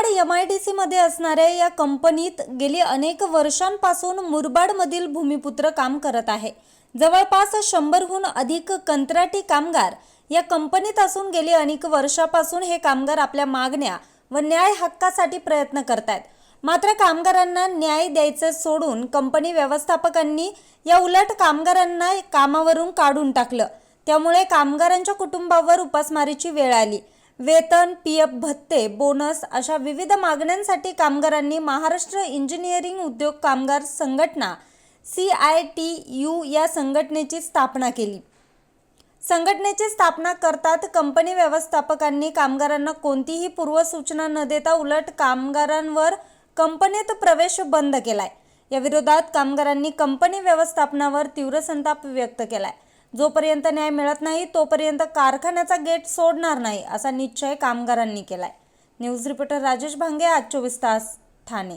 Murbad M I D सीमध्ये असणाऱ्या या कंपनीत गेली अनेक वर्षांपासून मुरबाडमधील भूमिपुत्र काम करत आहे. जवळपास शंभरहून अधिक कंत्राटी कामगार या कंपनीत असून गेली अनेक वर्षापासून हे कामगार आपल्या मागण्या व न्याय हक्कासाठी प्रयत्न करतायत. मात्र कामगारांना न्याय द्यायचं सोडून कंपनी व्यवस्थापकांनी या उलट कामगारांना कामावरून काढून टाकलं. त्यामुळे कामगारांच्या कुटुंबावर उपासमारीची वेळ आली. वेतन पी एफ भत्ते बोनस अशा विविध मागण्यांसाठी कामगारांनी महाराष्ट्र इंजिनिअरिंग उद्योग कामगार संघटना सी आय टी यू या संघटनेची स्थापना केली. संघटनेची स्थापना करतात कंपनी व्यवस्थापकांनी. कामगारांना कोणतीही पूर्वसूचना न देता उलट कामगारांवर कंपनीत प्रवेश बंद केलाय. या विरोधात कामगारांनी कंपनी व्यवस्थापनावर तीव्र संताप व्यक्त केलाय. जोपर्यंत न्याय मिळत नाही तोपर्यंत कारखान्याचा गेट सोडणार नाही असा निश्चय कामगारांनी केलाय. न्यूज रिपोर्टर राजेश भांगे आज चोवीस तास ठाणे.